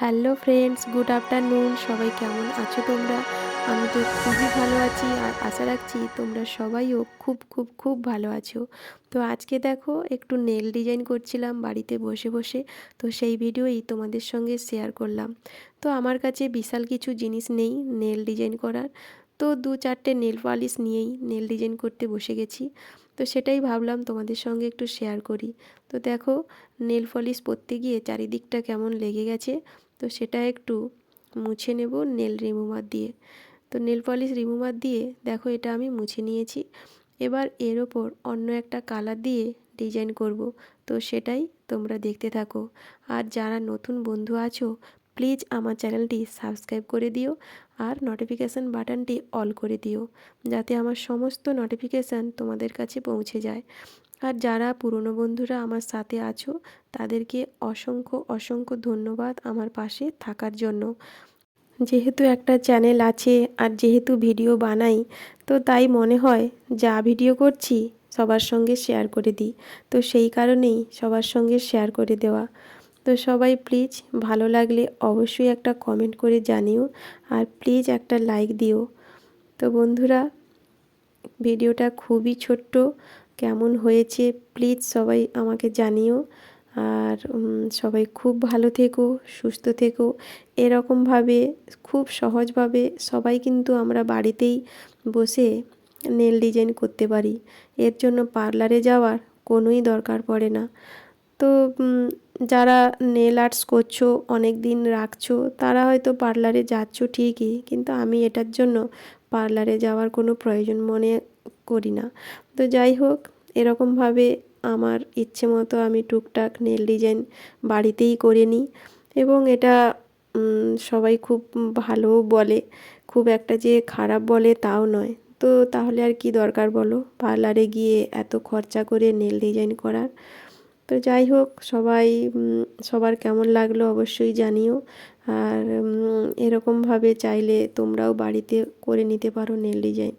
Hello friends, good afternoon. সবাই কেমন আছো তোমরা? আমি তো খুবই ভালো আছি আর আশা রাখছি তোমরা সবাইও খুব খুব খুব ভালো আছো। তো আজকে দেখো, একটু নেল ডিজাইন করছিলাম বাড়িতে বসে বসে। তো সেই ভিডিওই তোমাদের সঙ্গে শেয়ার করলাম। তো আমার কাছে বিশাল কিছু জিনিস নেই নেল ডিজাইন করার। তো দু চারটে নেল পালিশ নিয়েই নেল ডিজাইন করতে বসে গেছি। তো সেটাই ভাবলাম তোমাদের সঙ্গে একটু শেয়ার করি। তো দেখো, নেল পলিশ পরতে গিয়ে চারিদিকটা কেমন লেগে গেছে। তো সেটা একটু মুছে নেব নেল রিমুভার দিয়ে। তো নেল পলিশ রিমুভার দিয়ে দেখো এটা আমি মুছে নিয়েছি। এবার এর ওপর অন্য একটা কালার দিয়ে ডিজাইন করব। তো সেটাই তোমরা দেখতে থাকো। আর যারা নতুন বন্ধু আছো প্লিজ আমার চ্যানেলটি সাবস্ক্রাইব করে দিও আর নোটিফিকেশান বাটনটি অল করে দিও, যাতে আমার সমস্ত নোটিফিকেশান তোমাদের কাছে পৌঁছে যায়। আর যারা পুরনো বন্ধুরা আমার সাথে আছো, তাদেরকে অসংখ্য অসংখ্য ধন্যবাদ আমার পাশে থাকার জন্য। যেহেতু একটা চ্যানেল আছে আর যেহেতু ভিডিও বানাই, তো তাই মনে হয় যা ভিডিও করছি সবার সঙ্গে শেয়ার করে দিই। তো সেই কারণেই সবার সঙ্গে শেয়ার করে দেওয়া। তো সবাই প্লিজ ভালো লাগলে অবশ্যই একটা কমেন্ট করে জানিও আর প্লিজ একটা লাইক দিও। তো বন্ধুরা, ভিডিওটা খুবই ছোট্ট, কেমন হয়েছে প্লিজ সবাই আমাকে জানিও। আর সবাই খুব ভালো থেকো, সুস্থ থেকো। এরকমভাবে, খুব সহজভাবে সবাই কিন্তু আমরা বাড়িতেই বসে নেল ডিজাইন করতে পারি। এর জন্য পার্লারে যাওয়ার কোনোই দরকার পড়ে না। তো যারা নেল আর্টস করছ অনেক দিন রাখছো, তারা হয়তো পার্লারে যাচ্ছ ঠিকই, কিন্তু আমি এটার জন্য পার্লারে যাওয়ার কোনো প্রয়োজন মনে করি না। তো যাই হোক, এরকমভাবে আমার ইচ্ছে মতো আমি টুকটাক নেল ডিজাইন বাড়িতেই করে নিই এবং এটা সবাই খুব ভালো বলে, খুব একটা যে খারাপ বলে তাও নয়। তো তাহলে আর কি দরকার বলো? পার্লারে গিয়ে এত খরচা করে নেল ডিজাইন করার? তো যাই হোক, সবাই সবার কেমন লাগল অবশ্যই জানিও। আর এরকমভাবে চাইলে তোমরাও বাড়িতে করে নিতে পারো নেল ডিজাইন।